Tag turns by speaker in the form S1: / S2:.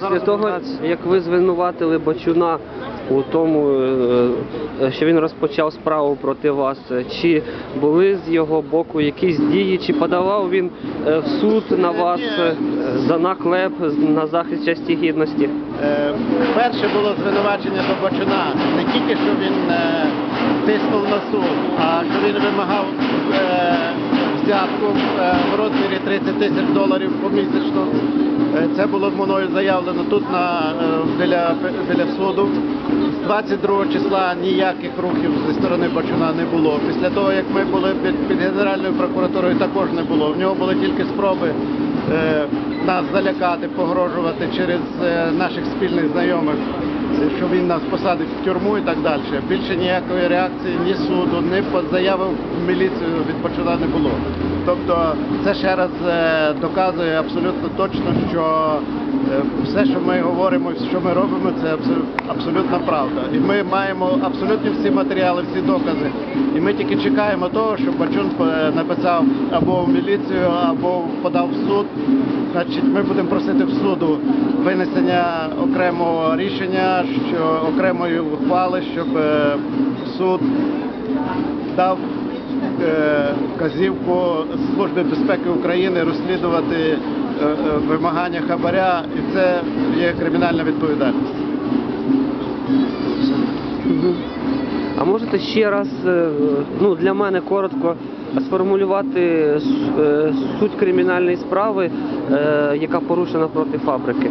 S1: Після того, як ви звинуватили Бачуна у тому, е, е, що він розпочав справу проти вас, е, чи були з його боку якісь дії, чи подавав він в суд на вас за наклеп на захист честі гідності?
S2: Перше було звинувачення до Бачуна. Не тільки що він тиснув на суд, а що він вимагав взятку в розмірі 30 тисяч доларів помісячно. Е, Це було мною заявлено тут на, е, біля, біля суду. З 22 числа ніяких рухів зі сторони Бачуна не було. Після того, як ми були під, під Генеральною прокуратурою, також не було. В нього були тільки спроби е, нас залякати, погрожувати через е, наших спільних знайомих, що він нас посадить в тюрму і так далі. Більше ніякої реакції ні суду, ні заяви в міліцію від не було. Тобто це ще раз е, доказує абсолютно точно, що е, все, що ми говоримо, що ми робимо, це абсолютна правда. І ми маємо абсолютно всі матеріали, всі докази. І ми тільки чекаємо того, щоб Бачун е, написав або в міліцію, або подав в суд. Значить, ми будемо просити в суду винесення окремого рішення, що окремої ухвали, щоб е, суд дав е, вказівку Служби безпеки України розслідувати е, вимагання хабаря, і це є кримінальна відповідальність.
S1: А можете ще раз, ну для мене коротко сформулювати суть кримінальної справи, яка порушена проти фабрики?